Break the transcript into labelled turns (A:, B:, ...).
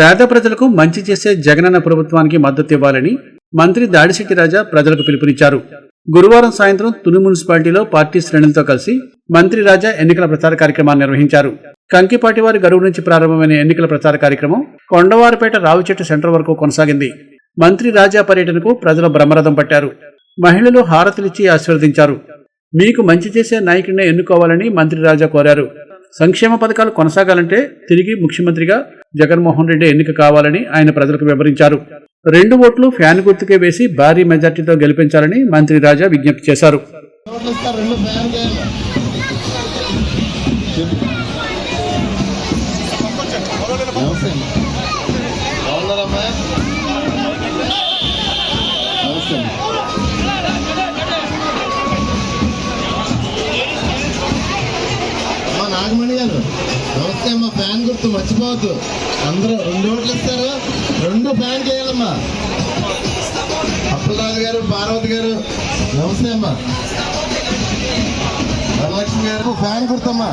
A: పేద ప్రజలకు మంచి చేసే జగనన్న ప్రభుత్వానికి మద్దతు ఇవ్వాలని మంత్రి దాడిశెట్టి రాజా ప్రజలకు పిలుపునిచ్చారు. గురువారం సాయంత్రం తుని మున్సిపాలిటీలో పార్టీ శ్రేణులతో కలిసి మంత్రి రాజా ఎన్నికల ప్రచార కార్యక్రమాన్ని నిర్వహించారు. కంకిపాటి వారి గడువు నుంచి ప్రారంభమైన ఎన్నికల ప్రచార కార్యక్రమం కొండవారిపేట రావిచెట్టు సెంటర్ వరకు కొనసాగింది. మంత్రి రాజా పర్యటనకు ప్రజలు బ్రహ్మరథం పట్టారు. మహిళలు హారతులిచ్చి ఆశీర్వదించారు. మీకు మంచి చేసే నాయకుడినే ఎన్నుకోవాలని మంత్రి రాజా కోరారు. సంక్షేమ పథకాలు కొనసాగాలంటే తిరిగి ముఖ్యమంత్రిగా జగన్మోహన్ రెడ్డి ఎన్నిక కావాలని ఆయన ప్రజలకు వివరించారు. రెండు ఓట్లు ఫ్యాన్ గుర్తుకే వేసి భారీ మెజార్టీతో గెలిపించాలని మంత్రి రాజా విజ్ఞప్తి చేశారు.
B: నమస్తే. నాగమణి గారు నమస్తే అమ్మా ఫ్యాన్ గుర్తు మర్చిపోవద్దు. అందరూ రెండు ఓట్లు ఇస్తారు. రెండు ఫ్యాన్ చేయాలమ్మా అప్పలరాజు గారు పార్వతి గారు నమస్తే అమ్మా. వరలక్ష్మి గారు ఫ్యాన్ గుర్తమ్మా.